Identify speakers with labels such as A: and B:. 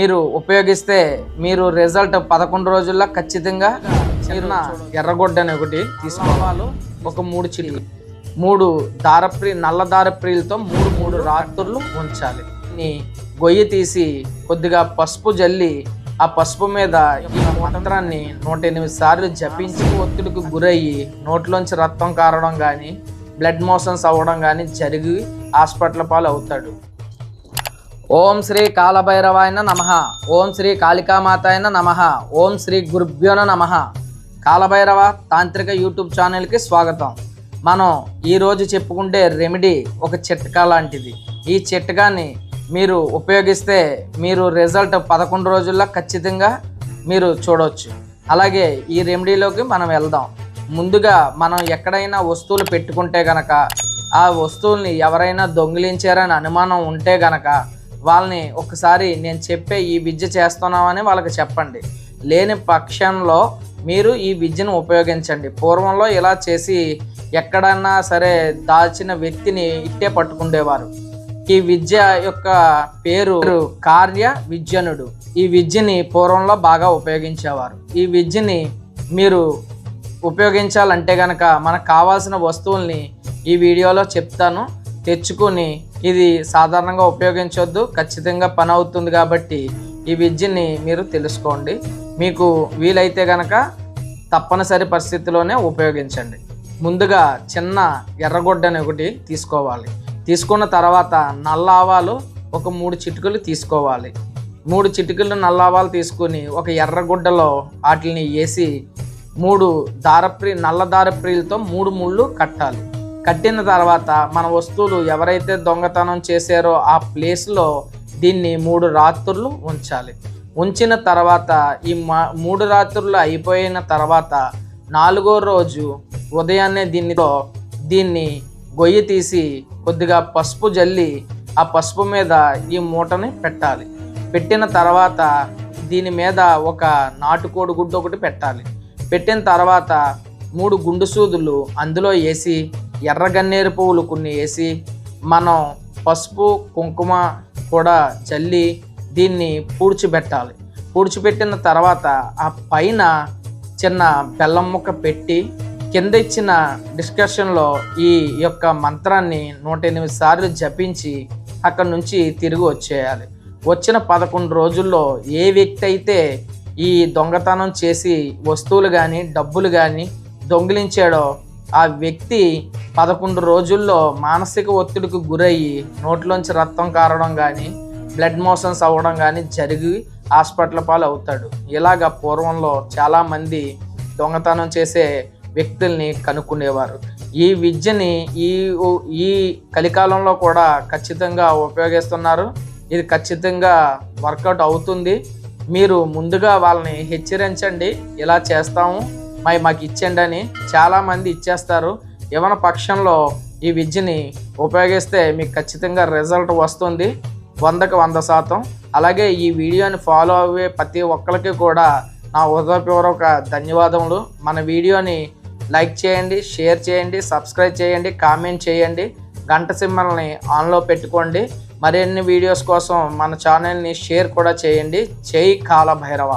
A: మీరు ఉపయోగిస్తే మీరు రిజల్ట్ పదకొండు రోజుల్లో ఖచ్చితంగా చిన్న ఎర్రగొడ్డ అని ఒకటి తీసుకోవాలి. ఒక మూడు చిల్లు మూడు దారప్రి నల్ల దారప్రిలతో మూడు మూడు రాత్రులు ఉంచాలి. గొయ్యి తీసి కొద్దిగా పసుపు జల్లి ఆ పసుపు మీద ఈ మంత్రాన్ని నూట ఎనిమిది సార్లు జపించి ఒత్తిడికి గురయ్యి నోట్లోంచి రక్తం కారడం కానీ బ్లడ్ మోషన్స్ అవ్వడం కానీ జరిగి హాస్పిటల్ పాలు అవుతాడు ఓం శ్రీ కాలభైరవాయన నమ. ఓం శ్రీ కాళికామాతాయన నమ. ఓం శ్రీ గురుభ్యోన నమ. కాలభైరవ తాంత్రిక యూట్యూబ్ ఛానల్కి స్వాగతం. మనం ఈరోజు చెప్పుకుంటే రెమెడీ ఒక చిట్కా లాంటిది. ఈ చిట్కాని మీరు ఉపయోగిస్తే మీరు రిజల్ట్ పదకొండు రోజుల్లో ఖచ్చితంగా మీరు చూడవచ్చు అలాగే ఈ రెమెడీలోకి మనం వెళ్దాం. ముందుగా మనం ఎక్కడైనా వస్తువులు పెట్టుకుంటే గనక ఆ వస్తువుల్ని ఎవరైనా దొంగిలించారని అనుమానం ఉంటే గనక వాళ్ళని ఒకసారి నేను చెప్పే ఈ విద్య చేస్తున్నామని వాళ్ళకి చెప్పండి. లేని పక్షంలో మీరు ఈ విద్యను ఉపయోగించండి. పూర్వంలో ఇలా చేసి ఎక్కడన్నా సరే దాచిన వ్యక్తిని ఇట్టే పట్టుకుండేవారు. ఈ విద్య యొక్క పేరు కార్య విద్యనుడు. ఈ విద్యని పూర్వంలో బాగా ఉపయోగించేవారు. ఈ విద్యని మీరు ఉపయోగించాలంటే కనుక మనకు కావాల్సిన వస్తువుల్ని ఈ వీడియోలో చెప్తాను. తెచ్చుకొని ఇది సాధారణంగా ఉపయోగించవద్దు ఖచ్చితంగా పని అవుతుంది కాబట్టి ఈ విద్యని మీరు తెలుసుకోండి. మీకు వీలైతే గనక తప్పనిసరి పరిస్థితిలోనే ఉపయోగించండి. ముందుగా చిన్న ఎర్రగొడ్డని ఒకటి తీసుకోవాలి. తీసుకున్న తర్వాత నల్ల ఆవాలు ఒక మూడు చిటుకులు తీసుకోవాలి. మూడు చిటికలు నల్ల ఆవాలు తీసుకుని ఒక ఎర్రగుడ్డలో వాటిని వేసి మూడు దారప్రి నల్ల దారప్రిలతో మూడు ముళ్ళు కట్టాలి. కట్టిన తర్వాత మన వస్తువులు ఎవరైతే దొంగతనం చేశారో ఆ ప్లేస్లో దీన్ని మూడు రాత్రులు ఉంచాలి. ఉంచిన తర్వాత ఈ మా మూడు రాత్రులు అయిపోయిన తర్వాత నాలుగో రోజు ఉదయాన్నే దీనితో దీన్ని గొయ్యి తీసి కొద్దిగా పసుపు జల్లి ఆ పసుపు మీద ఈ మూటని పెట్టాలి. పెట్టిన తర్వాత దీని మీద ఒక నాటుకోడి గుడ్డు ఒకటి పెట్టాలి. పెట్టిన తర్వాత మూడు గుండు సూదులు అందులో వేసి ఎర్రగన్నేరు పువ్వులు కొన్ని వేసి మనం పసుపు కుంకుమ కూడా జల్లి దీన్ని పూడ్చిపెట్టాలి. పూడ్చిపెట్టిన తర్వాత ఆ పైన చిన్న బెల్లం ముక్క పెట్టి కింద ఇచ్చిన డిస్కషన్లో ఈ యొక్క మంత్రాన్ని నూట ఎనిమిది సార్లు జపించి అక్కడ నుంచి తిరిగి వచ్చేయాలి. వచ్చిన పదకొండు రోజుల్లో ఏ వ్యక్తి అయితే ఈ దొంగతనం చేసి వస్తువులు కానీ డబ్బులు కానీ దొంగిలించాడో ఆ వ్యక్తి పదకొండు రోజుల్లో మానసిక ఒత్తిడికి గురయ్యి నోట్లోంచి రక్తం కారడం కానీ బ్లడ్ మోషన్స్ అవ్వడం కానీ జరిగి హాస్పిటల్ పాలు అవుతాడు ఇలాగ పూర్వంలో చాలామంది దొంగతనం చేసే వ్యక్తుల్ని కనుక్కునేవారు. ఈ విద్యని ఈ ఈ కలికాలంలో కూడా ఖచ్చితంగా ఉపయోగిస్తున్నారు. ఇది ఖచ్చితంగా వర్కౌట్ అవుతుంది. మీరు ముందుగా వాళ్ళని హెచ్చరించండి. ఇలా చేస్తాము. మరి మాకు ఇచ్చండి అని చాలామంది ఇచ్చేస్తారు. ఏమైనా పక్షంలో ఈ విద్యని ఉపయోగిస్తే మీకు ఖచ్చితంగా రిజల్ట్ వస్తుంది. వందకు వంద శాతం. అలాగే ఈ వీడియోని ఫాలో అయ్యే ప్రతి ఒక్కరికి కూడా నా హృదయపూర్వక ధన్యవాదములు. మన వీడియోని లైక్ చేయండి షేర్ చేయండి సబ్స్క్రైబ్ చేయండి కామెంట్ చేయండి. గంట సింబల్ని ఆన్లో పెట్టుకోండి. మరిన్ని వీడియోస్ కోసం మన ఛానల్ని షేర్ కూడా చేయండి. చేయి కాల భైరవ